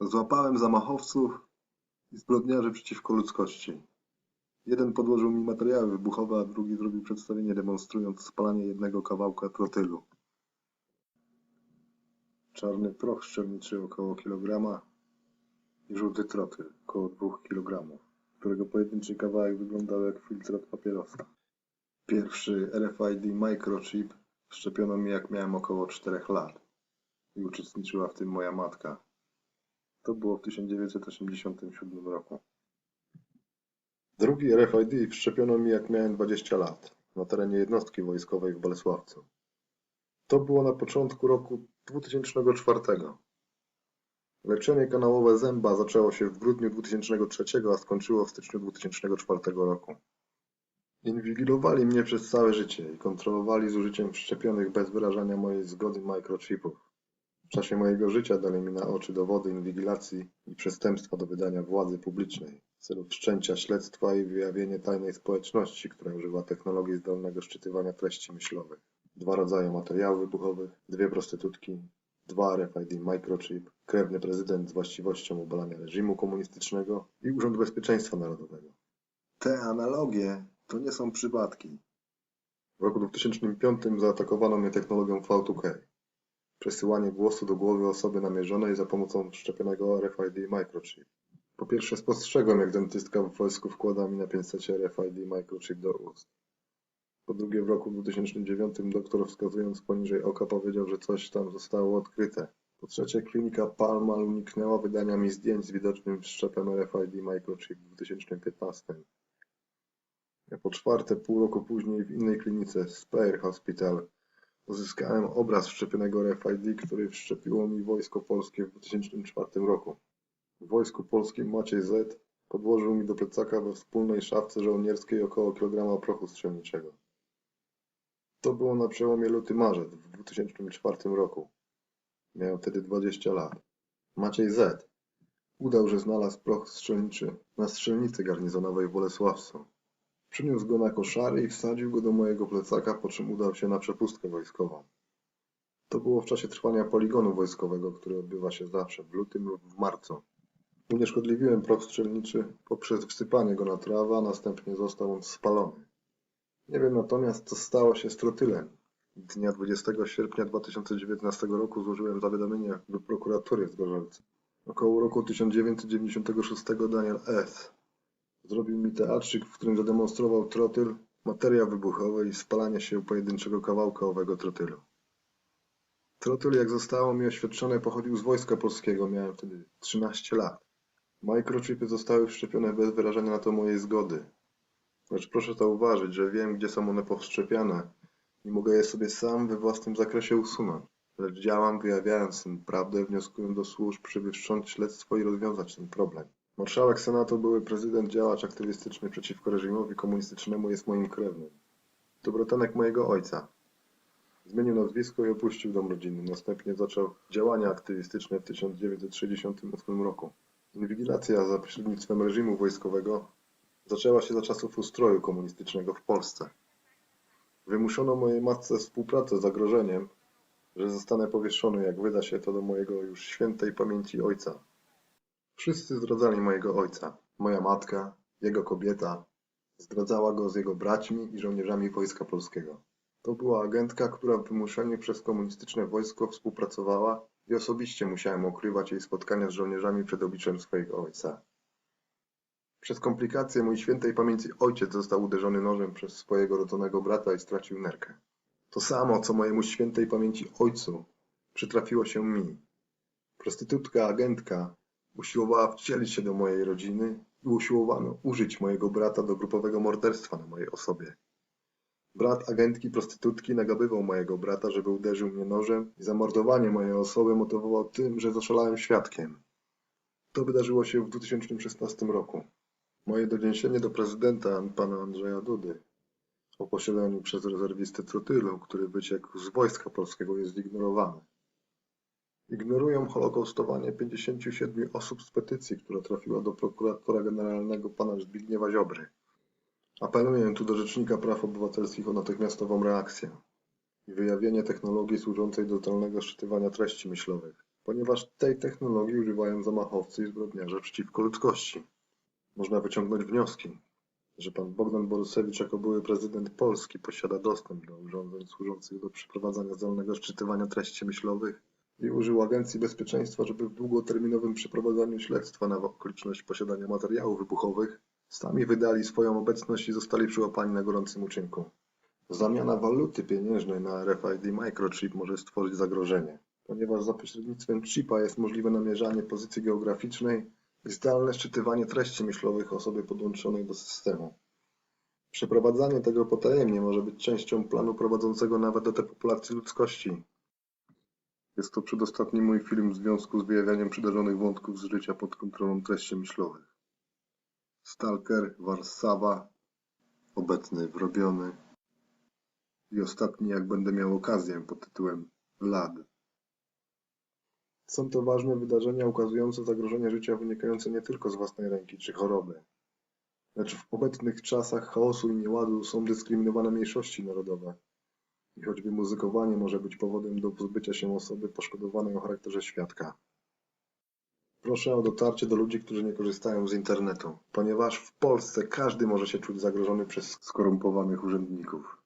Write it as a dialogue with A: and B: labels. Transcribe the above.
A: Złapałem zamachowców i zbrodniarzy przeciwko ludzkości. Jeden podłożył mi materiały wybuchowe, a drugi zrobił przedstawienie demonstrując spalanie jednego kawałka trotylu. Czarny proch szczelniczy około kilograma i żółty trotyl około dwóch kilogramów, którego pojedynczy kawałek wyglądał jak filtr od papierosa. Pierwszy RFID microchip wszczepiono mi jak miałem około 4 lat i uczestniczyła w tym moja matka. To było w 1987 roku. Drugi RFID wszczepiono mi jak miałem 20 lat na terenie jednostki wojskowej w Bolesławcu. To było na początku roku 2004. Leczenie kanałowe zęba zaczęło się w grudniu 2003, a skończyło w styczniu 2004 roku. Inwigilowali mnie przez całe życie i kontrolowali z użyciem wszczepionych bez wyrażania mojej zgody microchipów. Czasie mojego życia dali mi na oczy dowody inwigilacji i przestępstwa do wydania władzy publicznej w celu wszczęcia śledztwa i wyjawienie tajnej społeczności, która używa technologii zdolnego szczytywania treści myślowych. Dwa rodzaje materiałów wybuchowych, dwie prostytutki, dwa RFID microchip, krewny prezydent z właściwością obalania reżimu komunistycznego i Urząd Bezpieczeństwa Narodowego. Te analogie to nie są przypadki. W roku 2005 zaatakowano mnie technologią V2K. Przesyłanie głosu do głowy osoby namierzonej za pomocą wszczepionego RFID microchip. Po pierwsze spostrzegłem, jak dentystka w wojsku wkłada mi na 500 RFID microchip do ust. Po drugie w roku 2009 doktor wskazując poniżej oka powiedział, że coś tam zostało odkryte. Po trzecie klinika Palmal uniknęła wydania mi zdjęć z widocznym wszczepem RFID microchip w 2015. A po czwarte pół roku później w innej klinice Speyer Hospital uzyskałem obraz wszczepionego RFID, który wszczepiło mi Wojsko Polskie w 2004 roku. W Wojsku Polskim Maciej Z podłożył mi do plecaka we wspólnej szafce żołnierskiej około kilograma prochu strzelniczego. To było na przełomie luty-marzec w 2004 roku. Miałem wtedy 20 lat. Maciej Z udał, że znalazł proch strzelniczy na strzelnicy garnizonowej w Bolesławcu. Przyniósł go na koszary i wsadził go do mojego plecaka, po czym udał się na przepustkę wojskową. To było w czasie trwania poligonu wojskowego, który odbywa się zawsze w lutym lub w marcu. Unieszkodliwiłem proch strzelniczy poprzez wsypanie go na trawę, a następnie został on spalony. Nie wiem natomiast, co stało się z trotylem. Dnia 20 sierpnia 2019 roku złożyłem zawiadomienie do prokuratury w Gorzelcu. Około roku 1996 Daniel S. Zrobił mi teatrzyk, w którym zademonstrował trotyl, materiał wybuchowy i spalanie się pojedynczego kawałka owego trotylu. Trotyl, jak zostało mi oświadczone, pochodził z Wojska Polskiego, miałem wtedy 13 lat. Microchipy zostały wszczepione bez wyrażania na to mojej zgody. Lecz proszę zauważyć, że wiem, gdzie są one powszczepiane i mogę je sobie sam we własnym zakresie usunąć. Lecz działam, wyjawiając tę prawdę, wnioskuję do służb, żeby śledztwo i rozwiązać ten problem. Marszałek Senatu, były prezydent, działacz aktywistyczny przeciwko reżimowi komunistycznemu jest moim krewnym. Dobrotanek mojego ojca. Zmienił nazwisko i opuścił dom rodzinny. Następnie zaczął działania aktywistyczne w 1968 roku. Inwigilacja za pośrednictwem reżimu wojskowego zaczęła się za czasów ustroju komunistycznego w Polsce. Wymuszono mojej matce współpracę z zagrożeniem, że zostanę powieszony, jak wyda się to do mojego już świętej pamięci ojca. Wszyscy zdradzali mojego ojca. Moja matka, jego kobieta, zdradzała go z jego braćmi i żołnierzami Wojska Polskiego. To była agentka, która w wymuszeniu przez komunistyczne wojsko współpracowała i osobiście musiałem ukrywać jej spotkania z żołnierzami przed obliczem swojego ojca. Przez komplikacje mój świętej pamięci ojciec został uderzony nożem przez swojego rodzonego brata i stracił nerkę. To samo, co mojemu świętej pamięci ojcu przytrafiło się mi. Prostytutka, agentka usiłowała wcielić się do mojej rodziny i usiłowano użyć mojego brata do grupowego morderstwa na mojej osobie. Brat agentki prostytutki nagabywał mojego brata, żeby uderzył mnie nożem i zamordowanie mojej osoby motywował tym, że zaszalałem świadkiem. To wydarzyło się w 2016 roku. Moje doniesienie do prezydenta pana Andrzeja Dudy o posiadaniu przez rezerwistę trotylu, który wyciekł z Wojska Polskiego jest zignorowane. Ignorują holokaustowanie 57 osób z petycji, która trafiła do prokuratora generalnego pana Zbigniewa Ziobry. Apeluję tu do Rzecznika Praw Obywatelskich o natychmiastową reakcję i wyjawienie technologii służącej do zdalnego szczytywania treści myślowych. ponieważ tej technologii używają zamachowcy i zbrodniarze przeciwko ludzkości. Można wyciągnąć wnioski, że pan Bogdan Borusewicz jako były prezydent Polski posiada dostęp do urządzeń służących do przeprowadzania zdalnego szczytywania treści myślowych i użył Agencji Bezpieczeństwa, żeby w długoterminowym przeprowadzaniu śledztwa na okoliczność posiadania materiałów wybuchowych sami wydali swoją obecność i zostali przyłapani na gorącym uczynku. Zamiana waluty pieniężnej na RFID Microchip może stworzyć zagrożenie, ponieważ za pośrednictwem chipa jest możliwe namierzanie pozycji geograficznej i zdalne szczytywanie treści myślowych osoby podłączonej do systemu. Przeprowadzanie tego potajemnie może być częścią planu prowadzącego nawet do depopulacji ludzkości. Jest to przedostatni mój film w związku z wyjawianiem przydarzonych wątków z życia pod kontrolą treści myślowych. Stalker, Warszawa, obecny wrobiony i ostatni jak będę miał okazję pod tytułem Lad. Są to ważne wydarzenia ukazujące zagrożenie życia wynikające nie tylko z własnej ręki czy choroby, lecz w obecnych czasach chaosu i nieładu są dyskryminowane mniejszości narodowe. I choćby muzykowanie może być powodem do pozbycia się osoby poszkodowanej o charakterze świadka. Proszę o dotarcie do ludzi, którzy nie korzystają z internetu, ponieważ w Polsce każdy może się czuć zagrożony przez skorumpowanych urzędników.